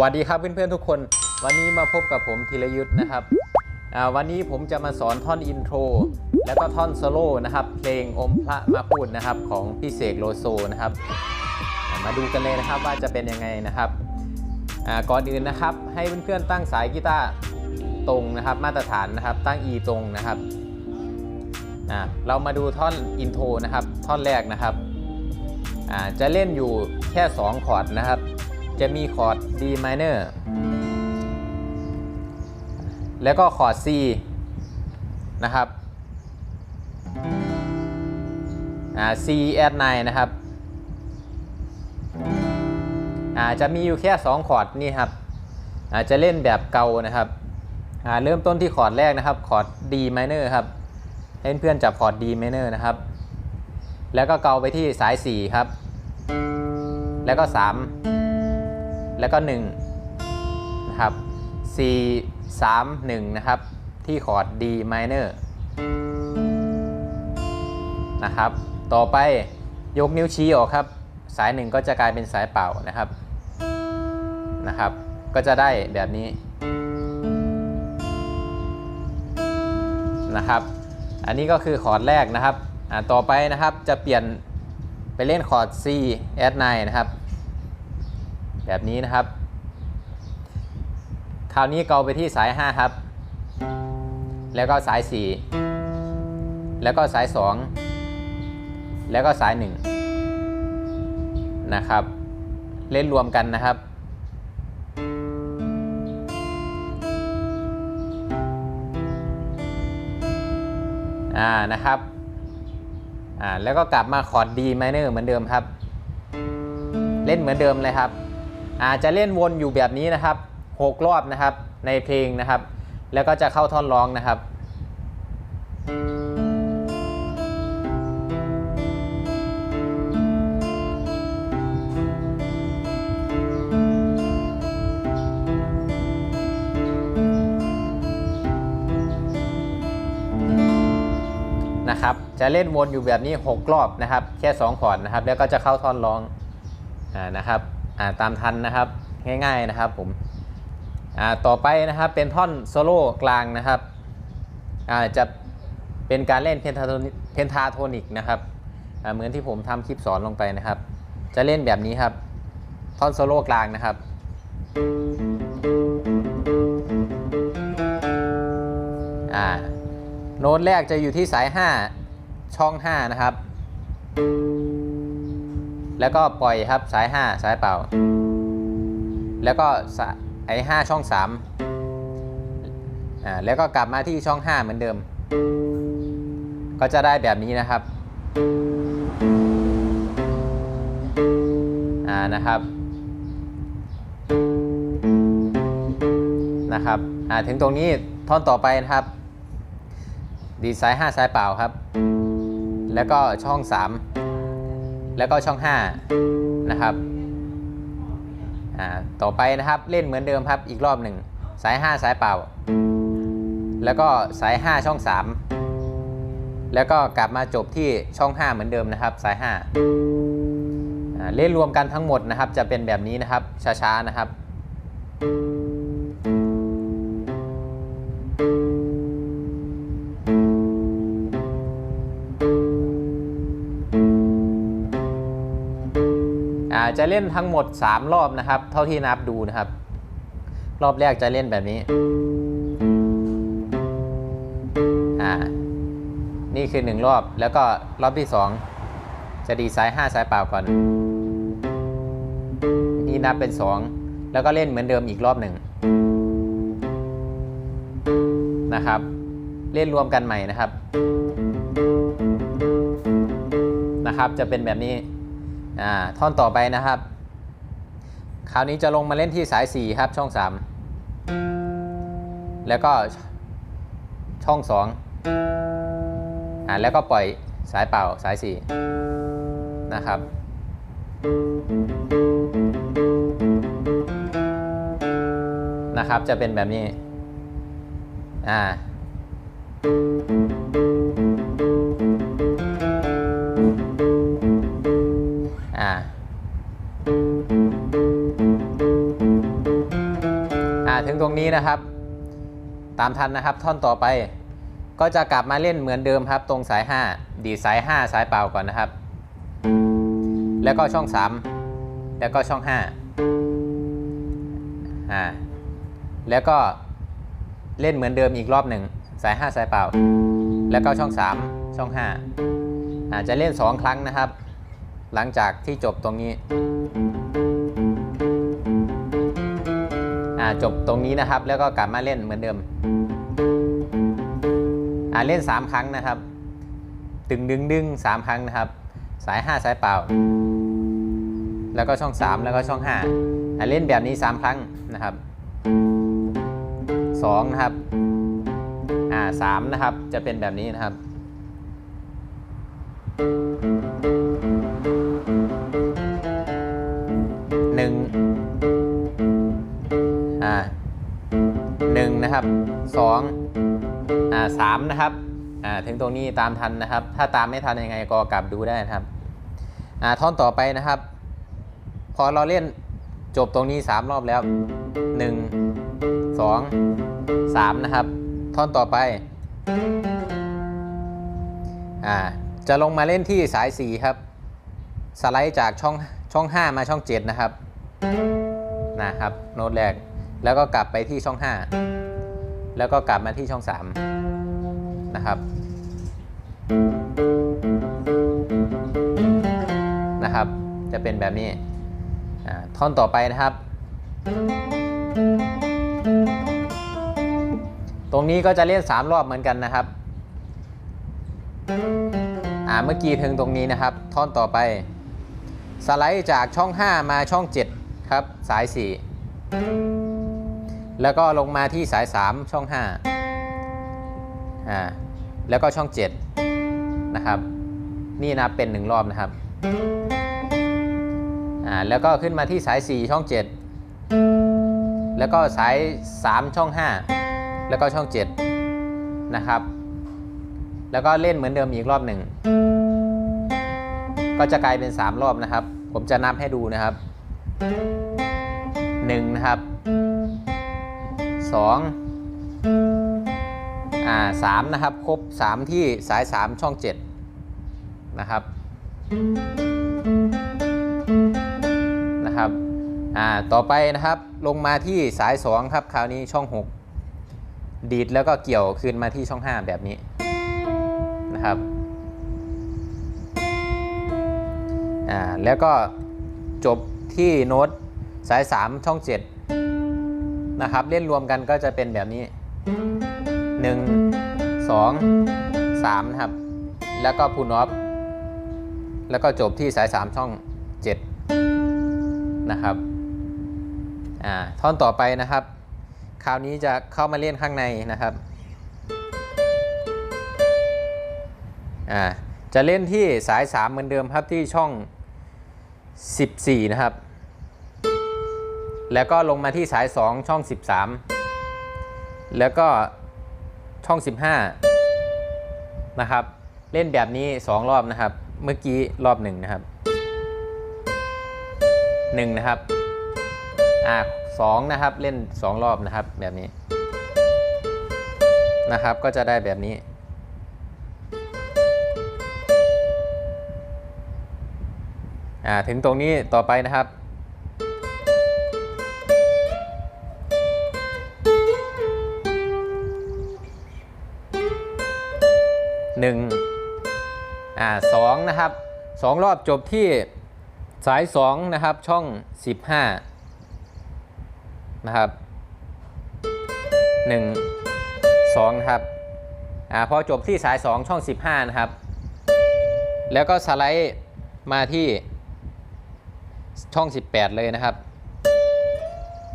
วัสดีครับเพื่อนๆทุกคน วันนี้มาพบกับผมธีรยุทธ์นะครับวันนี้ผมจะมาสอนท่อนอินโทรแล้วก็ท่อนโซโล่นะครับเพลงอมพระมาพูดนะครับของพี่เสกโลโซนะครับ มาดูกันเลยนะครับว่าจะเป็นยังไงนะครับก่อนอื่นนะครับให้เพื่อนๆตั้งสายกีตาร์ตรงนะครับมาตรฐานนะครับตั้ง E ตรงนะครับเรามาดูท่อนอินโทรนะครับท่อนแรกนะครับจะเล่นอยู่แค่ 2 คอร์ดนะครับ จะมีคอร์ด D minor แล้วก็คอร์ด C นะครับ C add 9นะครับอาจะมีอยู่แค่ 2 คอร์ดนี่ครับอาจะเล่นแบบเกานะครับเริ่มต้นที่คอร์ดแรกนะครับคอร์ด D minor ครับให้เพื่อนๆจับคอร์ด D minor นะครับ แล้วก็เกาไปที่สาย 4 ครับ แล้วก็ 3 แล้วก็1นะครับ C 3 1นะครับ ที่คอร์ด D minor นะครับ ต่อไปยกนิ้วชี้ออกครับ สายหนึ่งก็จะกลายเป็นสายเป่านะครับ นะครับ ก็จะได้แบบนี้ นะครับ อันนี้ก็คือคอร์ดแรกนะครับอ่าต่อไปนะครับจะเปลี่ยนไปเล่นคอร์ด C add 9นะครับ แบบนี้นะครับ คราวนี้เกาไปที่สาย 5 ครับ แล้วก็สาย 4 แล้วก็สาย 2 แล้วก็สาย 1 นะครับ เล่นรวมกันนะครับอ่านะครับอ่าแล้วก็กลับมาคอร์ด D minor เหมือนเดิมครับ เล่นเหมือนเดิมเลยครับ อาจจะเล่นวนอยู่แบบนี้นะครับ6รอบนะครับในเพลงนะครับ แล้วก็จะเข้าท่อนร้องนะครับ นะครับ จะเล่นวนอยู่แบบนี้ 6 รอบนะครับ แค่2คอดนะครับ แล้วก็จะเข้าท่อนร้อง อ่า นะครับ อ่าตามทันนะครับง่ายๆนะครับผมอ่าต่อไปนะครับเป็นท่อนโซโล่กลางนะครับอ่าจะเป็นการเล่นเพนทาโทนิเพนทาโทนิกนะครับอ่าเหมือนที่ผมทำคลิปสอนลงไปนะครับ จะเล่นแบบนี้ครับ ท่อนโซโล่กลางนะครับอ่าโน้ตแรกจะอยู่ที่สาย 5 ช่อง 5 นะครับ แล้วก็ปล่อยครับสาย 5 สายเป่า แล้วก็สะไอ้5ช่อง3อ่าแล้วก็กลับมาที่ช่อง 5 เหมือนเดิม ก็จะได้แบบนี้นะครับอ่านะครับนะครับอ่าถึงตรงนี้ท่อนต่อไปนะครับ ดีไซน์5สายเปล่าครับ แล้วก็ช่อง 3 แล้วก็ช่อง 5 นะครับอ่าต่อไปนะครับเล่นเหมือนเดิมครับอีกรอบหนึ่งสาย 5 สายเป่า แล้วก็สาย 5 ช่อง 3 แล้วก็กลับมาจบที่ช่อง 5 เหมือนเดิมนะครับ สาย5อ่าเล่นรวมกันทั้งหมดนะครับ จะเป็นแบบนี้นะครับช้าๆนะครับ จะเล่นทั้งหมด 3 รอบนะครับ เท่าที่นับดูนะครับ รอบแรกจะเล่นแบบนี้อ่านี่คือ 1 รอบแล้วก็รอบที่ 2 จะดีไซน์5สายเปล่าก่อน นี่นับเป็น 2 แล้วก็เล่นเหมือนเดิมอีกรอบหนึ่งนะครับ เล่นรวมกันใหม่นะครับนะครับ จะเป็นแบบนี้ อ่าท่อนต่อไปนะครับ คราวนี้จะลงมาเล่นที่สาย 4 ครับช่อง 3 แล้วก็ช่อง 2อ่าแล้วก็ปล่อยสายเป่าสาย 4 นะครับ นะครับจะเป็นแบบนี้อ่าอ่า ตรงนี้นะครับ ตามทันนะครับท่อนต่อไป ก็จะกลับมาเล่นเหมือนเดิมครับ ตรงสาย 5 ดีสาย 5 สายเปล่าก่อนนะครับ แล้วก็ช่อง 3 แล้วก็ช่อง5อ่าแล้วก็เล่นเหมือนเดิมอีกรอบหนึ่งสาย 5 สายเปล่า แล้วก็ช่อง 3 ช่อง5อาจจะเล่น 2 ครั้งนะครับ หลังจากที่จบตรงนี้ จบตรงนี้นะครับ แล้วก็กลับมาเล่นเหมือนเดิมอ่าเล่น 3 ครั้งนะครับตึงดึงดึงสามครั้งนะครับ สาย 5 สายเปล่า แล้วก็ช่อง 3 แล้วก็ช่อง5อ่าเล่นแบบนี้ 3 ครั้งนะครับ2นะครับอ่า3นะครับจะเป็นแบบนี้นะครับ นะครับสองอ่าสามนะครับอ่าถึงตรงนี้ตามทันนะครับ ถ้าตามไม่ทันยังไงก็กลับดูได้นะครับอ่าท่อนต่อไปนะครับ พอเราเล่นจบตรงนี้ 3 รอบแล้ว 1 2 3 นะครับ ท่อนต่อไปอ่าจะลงมาเล่นที่สาย 4 ครับ สไลด์จากช่องช่อง 5 มาช่อง 7 นะครับนะครับ โน้ตแรก แล้วก็กลับไปที่ช่อง 5 แล้วก็กลับมาที่ช่อง 3 นะครับ นะครับ จะเป็นแบบนี้อ่าท่อนต่อไปนะครับ ตรงนี้ก็จะเล่น3รอบเหมือนกันนะครับอ่าเมื่อกี้ถึงตรงนี้นะครับ ท่อนต่อไป สไลด์จากช่อง 5 มาช่อง 7 ครับ สาย 4 แล้วก็ลงมาที่สาย 3 ช่อง5อ่าแล้วก็ช่อง 7 นะครับ นี่นับเป็น 1 รอบนะครับอ่าแล้วก็ขึ้นมาที่สาย 4 ช่อง 7 แล้วก็สาย 3 ช่อง 5 แล้วก็ช่อง 7 นะครับ แล้วก็เล่นเหมือนเดิมอีกรอบหนึ่งก็จะกลายเป็น 3 รอบนะครับ ผมจะนับให้ดูนะครับ 1 นะครับ 2อ่า3นะครับ ครบ 3 ที่สาย 3 ช่อง 7 นะครับ นะครับอ่าต่อไปนะครับลงมาที่สาย 2 ครับ คราวนี้ช่อง 6 ดีดแล้วก็เกี่ยวคืนมาที่ช่อง 5 แบบนี้นะครับอ่าแล้วก็จบที่โน้ตสาย 3 ช่อง 7 นะครับ เล่นรวมกันก็จะเป็นแบบนี้ 1 2 3 นะครับ แล้วก็พูนอฟแล้วก็จบที่สาย 3 ช่อง 7 นะครับอ่าท่อนต่อไปนะครับ คราวนี้จะเข้ามาเล่นข้างในนะครับอ่าจะเล่นที่สาย 3 เหมือนเดิมครับที่ช่อง 14 นะครับ แล้วก็ลงมาที่สาย 2 ช่อง 13 แล้วก็ช่อง 15 นะครับ เล่นแบบนี้ 2 รอบนะครับ เมื่อกี้รอบหนึ่งนะครับ 1 นะครับ อ่าสองนะครับ เล่น 2 รอบนะครับแบบนี้นะครับ ก็จะได้แบบนี้อ่าถึงตรงนี้ต่อไปนะครับ หนึ่งอ่าสองนะครับสองรอบจบที่สายสองนะครับ ช่องสิบห้านะครับหนึ่งสองนะครับอ่าพอจบที่สายสองช่องสิบห้านะครับ แล้วก็สไลด์มาที่ช่อง 18 เลยนะครับ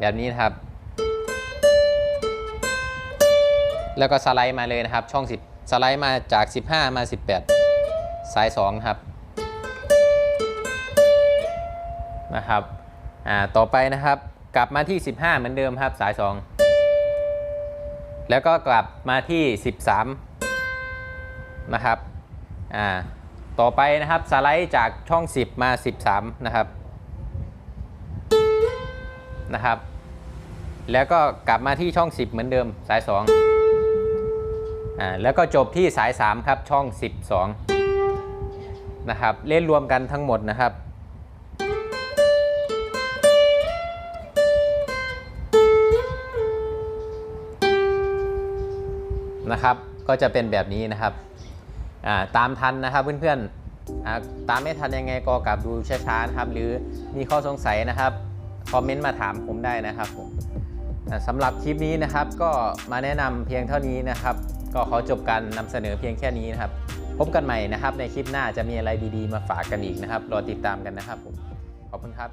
แบบนี้นะครับ แล้วก็สไลด์มาเลยนะครับช่อง10 สไลด์มาจาก 15 มา 18 สาย2นะครับนะครับอ่าต่อไปนะครับ กลับมาที่ 15 เหมือนเดิมครับสาย 2 แล้วก็กลับมาที่ 13 นะครับอ่าต่อไปนะครับสไลด์จากช่อง 10 มา 13 นะครับนะครับ แล้วก็กลับมาที่ช่อง 10 เหมือนเดิมสาย 2 อ่าแล้วก็จบที่สาย 3 ครับ ช่อง 12 นะครับ เล่นรวมกันทั้งหมดนะครับนะครับ ก็จะเป็นแบบนี้นะครับ ตามทันนะครับเพื่อนๆ ตามไม่ทันยังไงก็กลับดูช้าๆนะครับ หรือมีข้อสงสัยนะครับ คอมเมนต์มาถามผมได้นะครับผมสำหรับคลิปนี้นะครับ ก็มาแนะนำเพียงเท่านี้นะครับ ก็ขอจบการนำเสนอเพียงแค่นี้นะครับ พบกันใหม่นะครับ ในคลิปหน้าจะมีอะไรดีๆ มาฝากกันอีกนะครับ รอติดตามกันนะครับผม ขอบคุณครับ